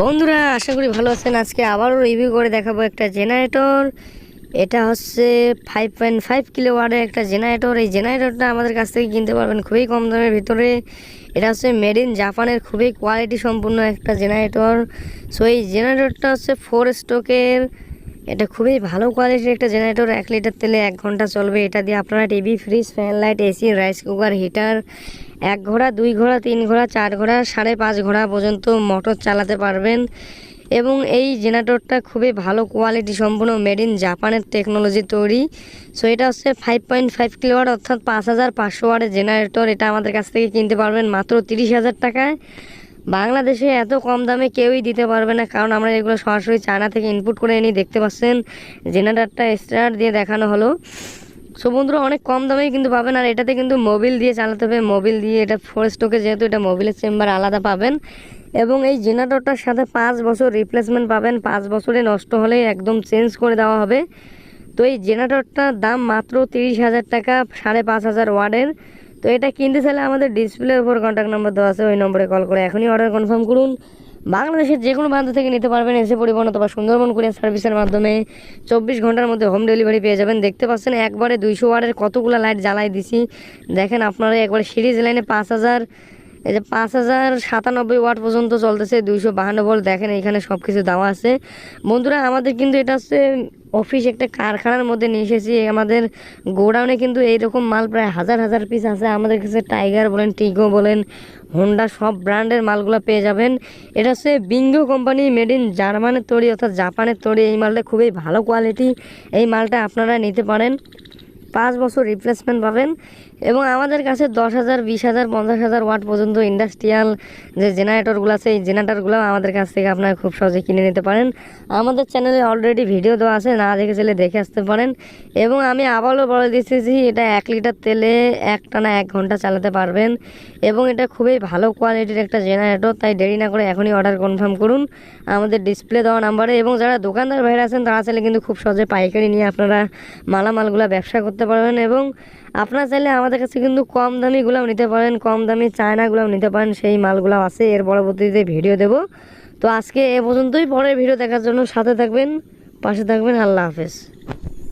বন্ধুরা, আশা করি ভালো আছেন। আজকে আবারও রিভিউ করে দেখাবো একটা জেনারেটর এটা হচ্ছে ফাইভ পয়েন্ট ফাইভ কিলো ওয়ার্ডের একটা জেনারেটর এই জেনারেটরটা আমাদের কাছ থেকে কিনতে পারবেন খুবই কম দামের ভিতরে। এটা হচ্ছে মেড ইন জাপানের খুবই কোয়ালিটি সম্পূর্ণ একটা জেনারেটর সো এই জেনারেটরটা হচ্ছে ফোর স্ট্রোকের এটা খুবই ভালো কোয়ালিটির একটা জেনারেটর এক লিটার তেলে এক ঘণ্টা চলবে। এটা দিয়ে আপনারা TV fridge fan light AC rice cooker heater এক ঘোড়া, দুই ঘোড়া, তিন ঘোড়া, চার ঘোড়া, সাড়ে পাঁচ ঘোড়া পর্যন্ত মোটর চালাতে পারবেন। এবং এই জেনারেটরটা খুবই ভালো কোয়ালিটি সম্পূর্ণ মেড ইন জাপানের টেকনোলজি তৈরি। সো এটা হচ্ছে ফাইভ পয়েন্ট ফাইভ কিলোওয়াট অর্থাৎ পাঁচ হাজার পাঁচশো ওয়াটের জেনারেটর। এটা আমাদের কাছ থেকে কিনতে পারবেন মাত্র তিরিশ হাজার টাকায়। বাংলাদেশে এত কম দামে কেউই দিতে পারবে না, কারণ আমরা এগুলো সরাসরি চায়না থেকে ইনপুট করে এনে দেখতে পাচ্ছেন। জেনারেটরটা স্টার দিয়ে দেখানো হলো। সো বন্ধুরা অনেক কম দামেই কিন্তু পাবেন, আর এটাতে কিন্তু মোবিল দিয়ে চালাতে হবে। মোবিল দিয়ে এটা ফোর স্টোকে যেহেতু এটা মোবিলের চেম্বার আলাদা পাবেন। এবং এই জেনারেটরটার সাথে পাঁচ বছর রিপ্লেসমেন্ট পাবেন। পাঁচ বছরে নষ্ট হলে একদম চেঞ্জ করে দেওয়া হবে। তো এই জেনারেটরটার দাম মাত্র তিরিশ হাজার টাকা, সাড়ে পাঁচ হাজার ওয়ার্ডের তো এটা কিনতে চাইলে আমাদের ডিসপ্লের উপর কন্ট্যাক্ট নম্বর দেওয়া আছে, ওই নম্বরে কল করে এখনই অর্ডার কনফার্ম করুন। বাংলাদেশের যে কোনো প্রান্ত থেকে নিতে পারবেন এসে পরিবহন অথবা সুন্দরবন কুরিয়ার সার্ভিসের মাধ্যমে। চব্বিশ ঘণ্টার মধ্যে হোম ডেলিভারি পেয়ে যাবেন। দেখতে পাচ্ছেন একবারে দুইশো ওয়ার্ডের কতগুলো লাইট জ্বালাই দিছি। দেখেন আপনারা একবারে সিরিজ লাইনে পাঁচ হাজার, এই যে পাঁচ হাজার সাতানব্বই ওয়াট পর্যন্ত চলতেছে, দুইশো বাহান্ন ভোল্ট। দেখেন এখানে সব কিছু দেওয়া আছে। বন্ধুরা, আমাদের কিন্তু এটা হচ্ছে অফিস একটা কারখানার মধ্যে নিয়ে এসেছি। আমাদের গোডাউনে কিন্তু এইরকম মাল প্রায় হাজার হাজার পিস আছে। আমাদের কাছে টাইগার বলেন টিগো বলেন হোন্ডা সব ব্র্যান্ডের মালগুলো পেয়ে যাবেন। এটা হচ্ছে বিঙ্গো কোম্পানি মেড ইন জার্মানের তৈরি অর্থাৎ জাপানের তৈরি। এই মালটা খুবই ভালো কোয়ালিটি এই মালটা আপনারা নিতে পারেন। পাঁচ বছর রিপ্লেসমেন্ট পাবেন এবং আমাদের কাছে দশ হাজার, বিশ হাজার, পঞ্চাশ হাজার ওয়াট পর্যন্ত ইন্ডাস্ট্রিয়াল যে জেনারেটরগুলো আছে, এই জেনারেটরগুলো আমাদের কাছ থেকে আপনারা খুব সহজে কিনে নিতে পারেন। আমাদের চ্যানেলে অলরেডি ভিডিও দেওয়া আছে, না দেখে চাইলে দেখে আসতে পারেন। এবং আমি আবারও বলে দিচ্ছি এটা এক লিটার তেলে এক টানা এক ঘণ্টা চালাতে পারবেন। এবং এটা খুবই ভালো কোয়ালিটির একটা জেনারেটর তাই দেরি না করে এখনই অর্ডার কনফার্ম করুন। আমাদের ডিসপ্লে দেওয়া নাম্বারে এবং যারা দোকানদার ভাইরা আছেন, তারা চাইলে কিন্তু খুব সহজে পাইকারি নিয়ে আপনারা মালামালগুলো ব্যবসা করতে পারবেন এবং আপনার চাইলে আমাদের কাছে কিন্তু কম দামি গুলাও নিতে পারেন, কম দামি চায়নাগুলোও নিতে পারেন, সেই মালগুলো আছে। এর পরবর্তীতে ভিডিও দেব। তো আজকে এ পর্যন্তই, পরের ভিডিও দেখার জন্য সাথে থাকবেন, পাশে থাকবেন। আল্লাহ হাফেজ।